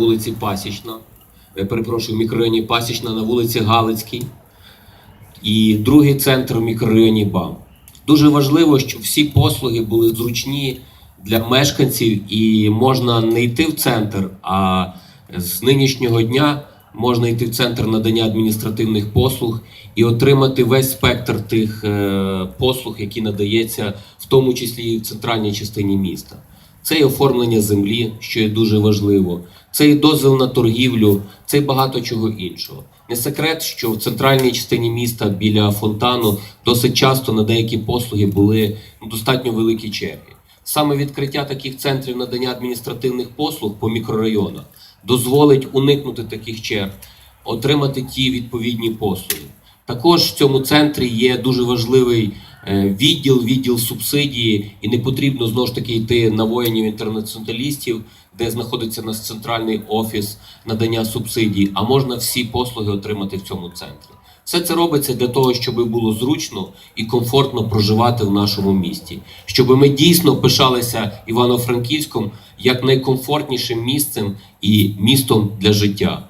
вулиці Пасічна, я перепрошую, мікрорайоні Пасічна на вулиці Галицькій і другий центр в мікрорайоні БАМ. Дуже важливо, щоб всі послуги були зручні для мешканців і можна не йти в центр, а з нинішнього дня можна йти в центр надання адміністративних послуг і отримати весь спектр тих е, послуг, які надається, в тому числі і в центральній частині міста. Це і оформлення землі, що є дуже важливо, це і дозвіл на торгівлю, це і багато чого іншого. Не секрет, що в центральній частині міста біля фонтану досить часто на деякі послуги були достатньо великі черги. Саме відкриття таких центрів надання адміністративних послуг по мікрорайонах дозволить уникнути таких черг, отримати ті відповідні послуги. Також в цьому центрі є дуже важливий відділ, відділ субсидії, і не потрібно знову ж таки йти на воїнів інтернаціоналістів, де знаходиться наш центральний офіс надання субсидій, а можна всі послуги отримати в цьому центрі. Все це робиться для того, щоб було зручно і комфортно проживати в нашому місті, щоб ми дійсно пишалися Івано-Франківськом як найкомфортнішим місцем і містом для життя.